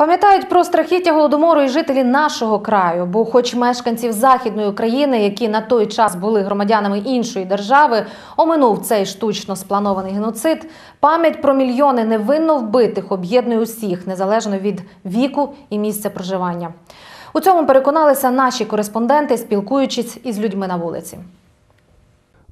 Пам'ятають про страхіття голодомору і жителі нашого краю, бо, хоч мешканців західної України, які на той час були громадянами іншої держави, оминув цей штучно спланований геноцид, пам'ять про мільйони невинно вбитих об'єднує усіх, незалежно від віку і місця проживання. У цьому переконалися наші кореспонденти, спілкуючись із людьми на вулиці.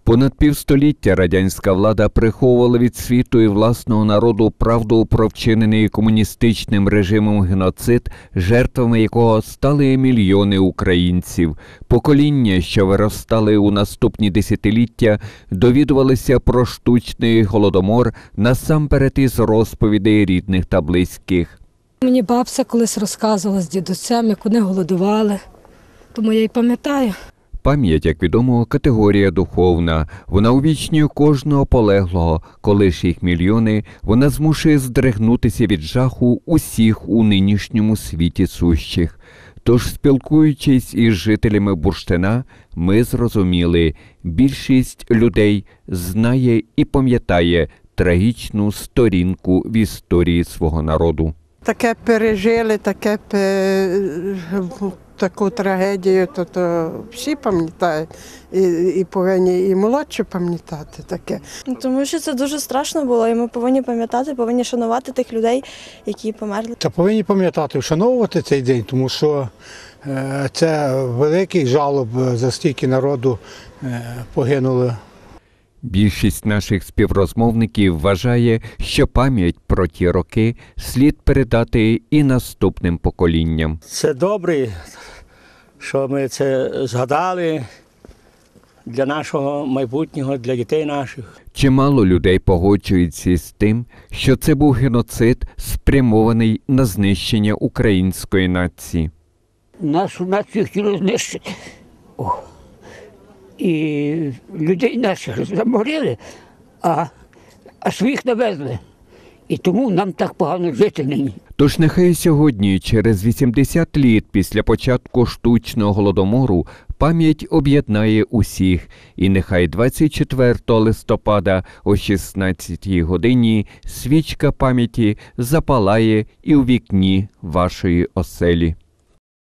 Понад півстоліття радянська влада приховувала від світу і власного народу правду про вчинений комуністичним режимом геноцид, жертвами якого стали мільйони українців. Покоління, що виростали у наступні десятиліття, довідувалися про штучний голодомор насамперед із розповідей рідних та близьких. Мені бабця колись розказувала з дідусем, як вони голодували. Тому я й пам'ятаю. Пам'ять, як відомо, категорія духовна. Вона увічнює кожного полеглого. Коли ж їх мільйони, вона змушує здригнутися від жаху усіх у нинішньому світі сущих. Тож, спілкуючись із жителями Бурштина, ми зрозуміли, більшість людей знає і пам'ятає трагічну сторінку в історії свого народу. Таке пережили, таке таку трагедію, то, то всі пам'ятають, і, і повинні і молодші пам'ятати таке. Тому що це дуже страшно було, і ми повинні пам'ятати, повинні шанувати тих людей, які померли. Та повинні пам'ятати, вшановувати цей день, тому що е, це великий жалоб за стільки народу е, погинуло. Більшість наших співрозмовників вважає, що пам'ять про ті роки слід передати і наступним поколінням. Це добре, що ми це згадали для нашого майбутнього, для дітей наших. Чимало людей погоджуються з тим, що це був геноцид, спрямований на знищення української нації. нашу націю хотіли знищити. О. І людей наших заморили, а, а своїх навезли. І тому нам так погано жити нині. Тож нехай сьогодні, через 80 літ після початку штучного голодомору, пам'ять об'єднає усіх, і нехай 24 листопада о 16 годині свічка пам'яті запалає і у вікні вашої оселі.